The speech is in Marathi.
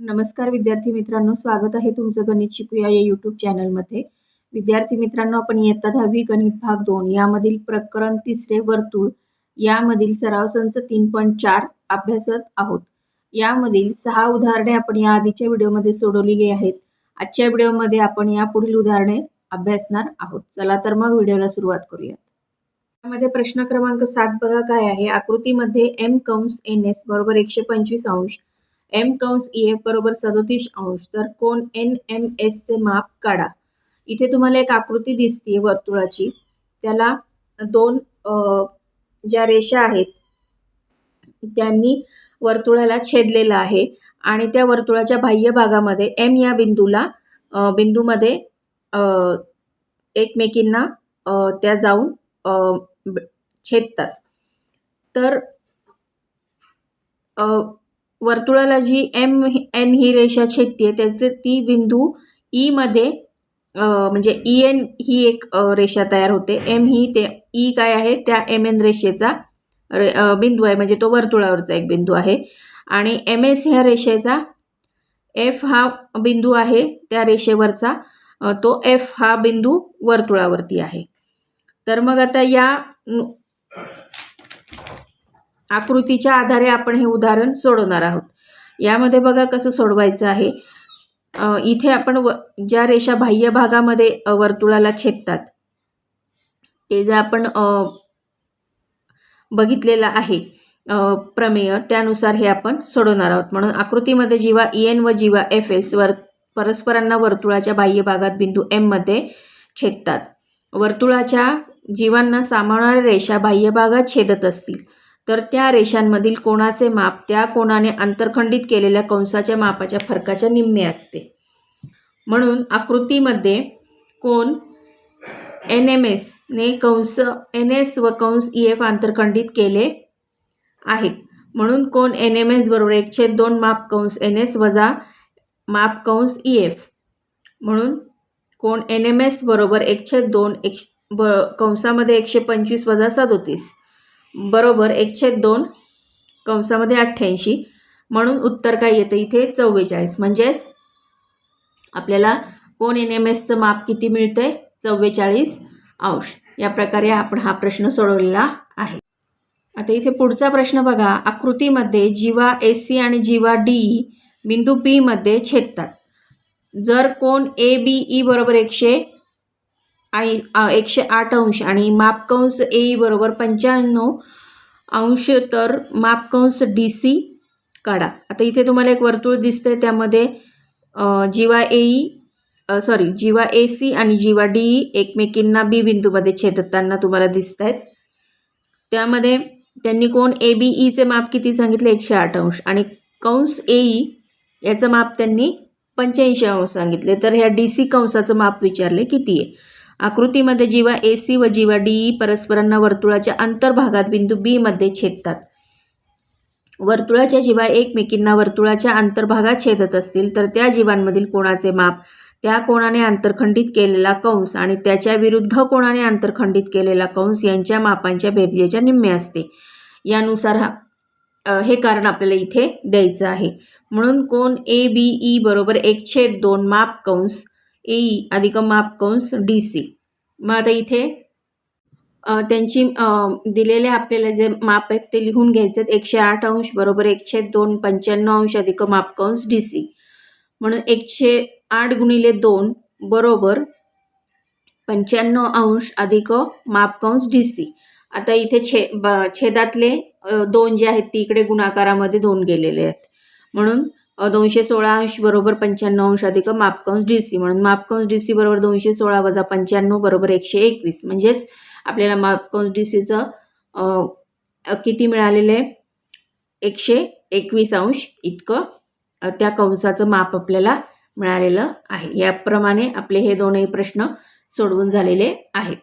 नमस्कार विद्यार्थी मित्रांनो स्वागत आहे तुमचं गणित शिकूया या यूट्यूब चॅनलमध्ये विद्यार्थी मित्रांनो आपण इयत्ता दहावी गणित भाग दोन यामधील प्रकरण तिसरे वर्तुळ यामधील सराव संच तीन पॉईंट चार अभ्यासत आहोत. यामधील सहा उदाहरणे आपण या आधीच्या व्हिडिओमध्ये सोडवलेली आहेत. आजच्या व्हिडिओमध्ये आपण या पुढील उदाहरणे अभ्यासणार आहोत. चला तर मग व्हिडिओला सुरुवात करूयात. यामध्ये प्रश्न क्रमांक सात बघा काय आहे. आकृतीमध्ये एम कंस एन एस बरोबर एकशे पंचवीस अंश एम कंस ई एफ बरोबर सदोतीस अंश. तर कोण एन एम एसचे माप काढा. इथे तुम्हाला एक आकृती दिसते वर्तुळाची. त्याला दोन ज्या रेषा आहेत त्यांनी वर्तुळाला छेदलेलं आहे. आणि त्या वर्तुळाच्या बाह्य भागामध्ये एम या बिंदूला बिंदूमध्ये एकमेकींना त्या जाऊन छेदतात. तर वर्तुळाला जी एम एन ही रेषा छेदते त्याचे ती बिंदू e ईमध्ये म्हणजे ई एन ही एक रेषा तयार होते. एम ही ते ई काय आहे? त्या एम एन रेषेचा रे बिंदू आहे. म्हणजे तो वर्तुळावरचा एक बिंदू आहे. आणि एम एस ह्या रेषेचा एफ हा बिंदू आहे त्या रेषेवरचा. तो एफ हा बिंदू वर्तुळावरती आहे. तर मग आता या आकृतीच्या आधारे आपण हे उदाहरण सोडवणार आहोत. यामध्ये बघा कसं सोडवायचं आहे. इथे आपण व ज्या रेषा बाह्य भागामध्ये वर्तुळाला छेदतात ते जे आपण बघितलेलं आहे प्रमेय त्यानुसार हे आपण सोडवणार आहोत. म्हणून आकृतीमध्ये जीवा ई एन व जीवा एफ एस वर परस्परांना वर्तुळाच्या बाह्य भागात बिंदू एममध्ये छेदतात. वर्तुळाच्या जीवांना सामावणाऱ्या रेषा बाह्य भागात छेदत असतील. तर त्या रेषांमधील कोणाचे माप त्या कोणाने आंतरखंडित केलेल्या कंसाच्या मापाच्या फरकाच्या निम्मे असते. म्हणून आकृतीमध्ये कोण एन एम एसने कंस एन एस व कंस ई एफ आंतरखंडित केले आहेत. म्हणून कोण एन एम एस बरोबर एकशे दोन माप कंस एन एस वजा माप कंस ई एफ. म्हणून कोण एन एम एस बरोबर एकशे दोन एक ब कंसामध्ये एकशे पंचवीस वजा सदोतीस. बरोबर एकशे दोन कंसामध्ये अठ्ठ्याऐंशी. म्हणून उत्तर काय येतं इथे? चव्वेचाळीस. म्हणजेच आपल्याला कोण एन एम एसचं माप किती मिळतं आहे चव्वेचाळीस अंश. या प्रकारे आपण हा प्रश्न सोडवलेला आहे. आता इथे पुढचा प्रश्न बघा. आकृतीमध्ये जीवा एस सी आणि जीवा डी बिंदू बीमध्ये छेदतात. जर कोण ए बी ई बरोबर एकशे आई एकशे आठ अंश आणि मापकंस ए ई बरोबर पंच्याण्णव अंश तर मापकंस डी सी काढा. आता इथे तुम्हाला एक वर्तुळ दिसतंय त्यामध्ये जीवा ए ई सॉरी जीवा ए सी आणि जीवा डी ई एकमेकींना बी बिंदूमध्ये छेदताना तुम्हाला दिसत आहेत त्यामध्ये त्यांनी कोण? ए बी ईचे माप किती सांगितले? एकशे आठ अंश. आणि कंस ए ई याचं माप त्यांनी पंच्याऐंशी अंश सांगितले. तर ह्या डी सी कंसाचं माप विचारले किती आहे आकृतीमध्ये जीवा ए सी व जीवा डी ई परस्परांना वर्तुळाच्या अंतर्भागात बिंदू बी मध्ये छेदतात. वर्तुळाच्या जीवा एकमेकींना वर्तुळाच्या अंतर्भागात छेदत असतील तर त्या जीवांमधील कोणाचे माप? त्या कोणाने आंतरखंडित केलेला कंस आणि त्याच्या विरुद्ध कोणाने आंतरखंडित केलेला कंस यांच्या मापांच्या भेदलेच्या निम्मे असते. यानुसार हा हे कारण आपल्याला इथे द्यायचं आहे. म्हणून कोण ए बी ई बरोबर एक छेद दोन माप कंस एई अधिक माप कंस डी सी मग आता इथे त्यांची दिलेले आपल्याला जे माप आहेत ते लिहून घ्यायचे आहेत. एकशे आठ अंश बरोबर एकशे दोन पंच्याण्णव अंश अधिक माप कंस डी सी म्हणून एकशे आठ गुणिले दोन बरोबर पंच्याण्णव अंश अधिक माप कंस डी सी आता इथे छे छेदातले दोन जे आहेत ती इकडे गुणाकारामध्ये दोन गेलेले आहेत. म्हणून दोनशे सोळा अंश बरोबर पंच्याण्णव अंश अधिक मापकंश डी सी म्हणून मापकंश डी सी बरोबर दोनशे सोळा वजा पंच्याण्णव बरोबर एकशे एकवीस. म्हणजेच आपल्याला मापकंश डी सीचं किती मिळालेलं? आहे एकशे एकवीस अंश इतकं त्या कंसाचं माप आपल्याला मिळालेलं आहे. याप्रमाणे आपले हे दोनही प्रश्न सोडवून झालेले आहेत.